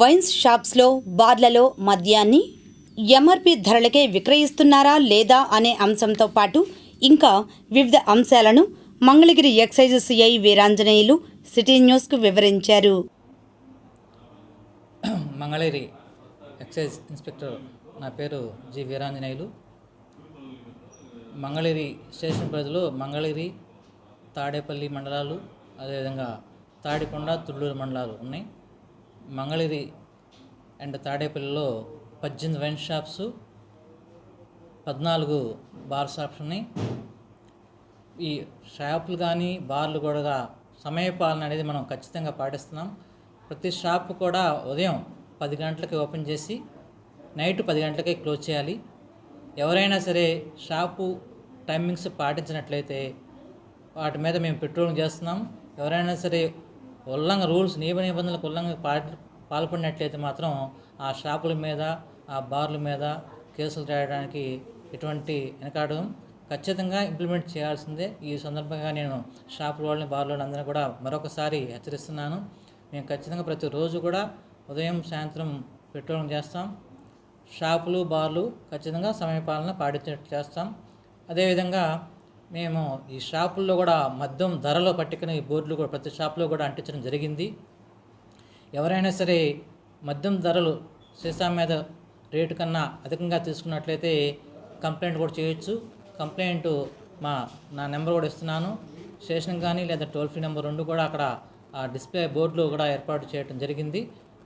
Wines షాప్స్లో బార్లలో మద్యాన్ని MRP ధరలకే విక్రయిస్తున్నారా లేదా అనే అంశంతో పాటు ఇంకా వివిధ అంశాలను Mangalagiri excise CI Veeranjaneyulu city న్యూస్కు వివరించారు. మంగళగిరి ఎక్సైజ్ ఇన్స్పెక్టర్ నా పేరు జి వీరాంజనేయులు. మంగళగిరి స్టేషన్ పరిధిలో మంగళగిరి తాడేపల్లి మండలాలు అదేవిధంగా తాడికొండ తుళ్ళూరు మండలాలు ఉన్నాయి. మంగళగిరి అండ్ తాడేపల్లిలో పద్దెనిమిది వైన్ షాప్స్ పద్నాలుగు బార్ షాప్స్ ఉన్నాయి ఈ షాపులు కానీ బార్లు కూడా సమయపాలన అనేది మనం ఖచ్చితంగా పాటిస్తున్నాం. ప్రతి షాప్ కూడా ఉదయం పది గంటలకి ఓపెన్ చేసి నైట్ పది గంటలకే క్లోజ్ చేయాలి. ఎవరైనా సరే షాపు టైమింగ్స్ పాటించినట్లయితే వాటి మీద మేము పెట్రోలింగ్ చేస్తున్నాం. ఎవరైనా సరే ఉల్లంఘన రూల్స్ నియమ నిబంధనలకు ఉల్లంఘన పాల్పడినట్లయితే మాత్రం ఆ షాపుల మీద ఆ బార్ల మీద కేసులు రాయడానికి ఎటువంటి వెనకాడడం ఖచ్చితంగా ఇంప్లిమెంట్ చేయాల్సిందే. ఈ సందర్భంగా నేను షాపుల వాళ్ళని బార్ల అందరినీ కూడా మరొకసారి హెచ్చరిస్తున్నాను. మేము ఖచ్చితంగా ప్రతిరోజు కూడా ఉదయం సాయంత్రం పెట్రోలింగ్ చేస్తాం. షాపులు బార్లు ఖచ్చితంగా సమయపాలన పాటించేట్టు చేస్తాం. అదేవిధంగా మేము ఈ షాపుల్లో కూడా మద్యం ధరలో పట్టుకుని ఈ బోర్డులు కూడా ప్రతి షాపులో కూడా అంటించడం జరిగింది. ఎవరైనా సరే మద్యం ధరలు సీసా మీద రేటు కన్నా అధికంగా తీసుకున్నట్లయితే కంప్లైంట్ కూడా చేయొచ్చు. కంప్లైంట్ మా నా నెంబర్ కూడా ఇస్తున్నాను. స్టేషన్ కానీ లేదా టోల్ ఫ్రీ నెంబర్ రెండు కూడా అక్కడ ఆ డిస్ప్లే బోర్డులు కూడా ఏర్పాటు చేయడం జరిగింది.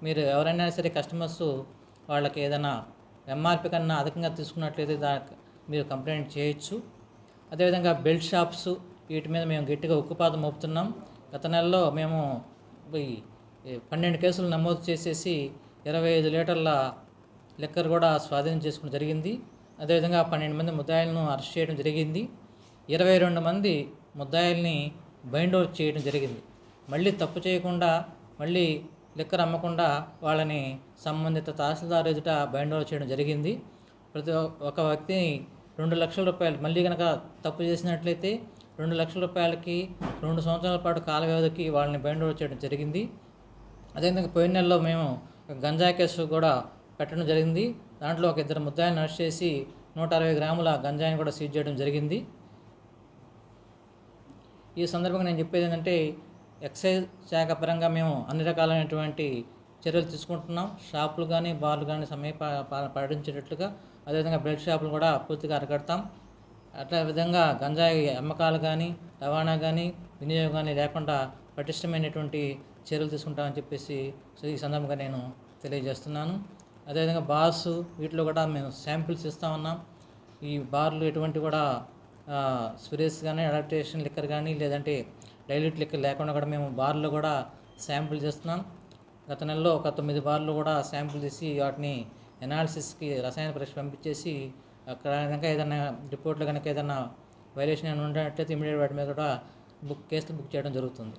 మీరు ఎవరైనా సరే కస్టమర్స్ వాళ్ళకి ఏదైనా ఎంఆర్పి కన్నా అధికంగా తీసుకున్నట్లయితే దా మీరు కంప్లైంట్ చేయొచ్చు. అదేవిధంగా బెల్ట్ షాప్స్ వీటి మీద మేము గట్టిగా ఉక్కుపాదం మోపుతున్నాం. గత నెలలో మేము పన్నెండు కేసులు నమోదు చేసేసి ఇరవై ఐదు లీటర్ల లిక్కర్ కూడా స్వాధీనం చేసుకోవడం జరిగింది. అదేవిధంగా పన్నెండు మంది ముద్దాయిలను అరెస్ట్ చేయడం జరిగింది. ఇరవై రెండు మంది ముద్దాయిల్ని బైండ్ అవుట్ చేయడం జరిగింది. మళ్ళీ తప్పు చేయకుండా మళ్ళీ లిక్కర్ అమ్మకుండా వాళ్ళని సంబంధిత తహసీల్దార్ ఎదుట బైండ్ అవుట్ చేయడం జరిగింది. ప్రతి ఒక వ్యక్తిని రెండు లక్షల రూపాయలు. మళ్ళీ కనుక తప్పు చేసినట్లయితే రెండు లక్షల రూపాయలకి రెండు సంవత్సరాల పాటు కాల వ్యవధికి వాళ్ళని బైండ్ చేయడం జరిగింది. అదేవిధంగా పోయిన నెలలో మేము గంజా కేసు కూడా పెట్టడం జరిగింది. దాంట్లో ఒక ఇద్దరు ముద్దాయిని అరెస్ట్ చేసి నూట అరవై గ్రాముల గంజాయిని కూడా సీజ్ చేయడం జరిగింది. ఈ సందర్భంగా నేను చెప్పేది ఏంటంటే ఎక్సైజ్ శాఖ పరంగా మేము అన్ని రకాలైనటువంటి చర్యలు తీసుకుంటున్నాం. షాపులు కానీ బార్లు కానీ సమయ పాటించేటట్లుగా అదేవిధంగా బ్రెడ్ షాపులు కూడా పూర్తిగా అరగడతాం అట్లా విధంగా గంజాయి అమ్మకాలు కానీ రవాణా కానీ వినియోగం కానీ లేకుండా పటిష్టమైనటువంటి చర్యలు తీసుకుంటామని చెప్పేసి సో ఈ సందర్భంగా నేను తెలియజేస్తున్నాను. అదేవిధంగా బార్స్ వీటిలో కూడా మేము శాంపిల్స్ ఇస్తూ ఉన్నాం. ఈ బార్లు ఎటువంటి కూడా స్పిరిట్స్ కానీ అడాప్టేషన్ లిక్కర్ కానీ లేదంటే డైల్యూట్ లిక్కర్ లేకుండా కూడా మేము బార్లో కూడా శాంపిల్ చేస్తున్నాం. గత నెలలో ఒక తొమ్మిది బార్లు కూడా శాంపుల్ తీసి వాటిని ఎనాలిసిస్కి రసాయన పరీక్ష పంపించేసి అక్కడ కనుక ఏదైనా రిపోర్ట్లో కనుక ఏదైనా వైలేషన్ ఏమైనా ఉన్నట్లయితే ఇమీడియట్ వాటి మీద కూడా బుక్ కేసులు బుక్ చేయడం జరుగుతుంది.